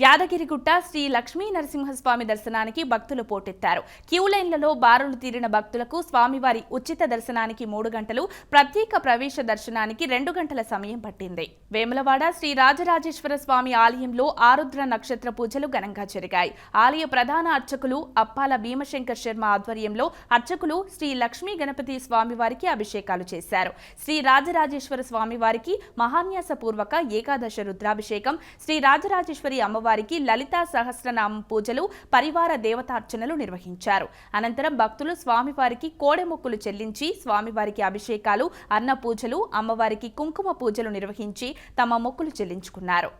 యాదగిరిగుట్ట శ్రీ లక్ష్మీ నరసింహస్వామి దర్శనానికి భక్తులు పోటెత్తారు. క్యూ లైన్లలో బారులు తీరిన భక్తులకు స్వామివారి ఉచిత దర్శనానికి మూడు గంటలు ప్రత్యేక ప్రవేశ దర్శనానికి రెండు గంటల సమయం పట్టింది. వేములవాడ శ్రీ రాజరాజేశ్వర స్వామి ఆలయంలో ఆరుద్ర నక్షత్ర పూజలు ఘనంగా జరిగాయి. ఆలయ ప్రధాన అర్చకులు అప్పాల భీమశంకర్ శర్మ ఆధ్వర్యంలో అర్చకులు శ్రీ లక్ష్మీ గణపతి స్వామివారికి అభిషేకాలు చేశారు. శ్రీ రాజరాజేశ్వర స్వామివారికి మహాన్యాసపూర్వక ఏకాదశ రుద్రాభిషేకం శ్రీ రాజరాజేశ్వరి అమ్మ అమ్మవారికి లలితా సహస్రనామం పూజలు పరివార దేవతార్చనలు నిర్వహించారు. అనంతరం భక్తులు స్వామివారికి కోడెమొక్కులు చెల్లించి స్వామివారికి అభిషేకాలు అన్న పూజలు అమ్మవారికి కుంకుమ పూజలు నిర్వహించి తమ మొక్కులు చెల్లించుకున్నారు.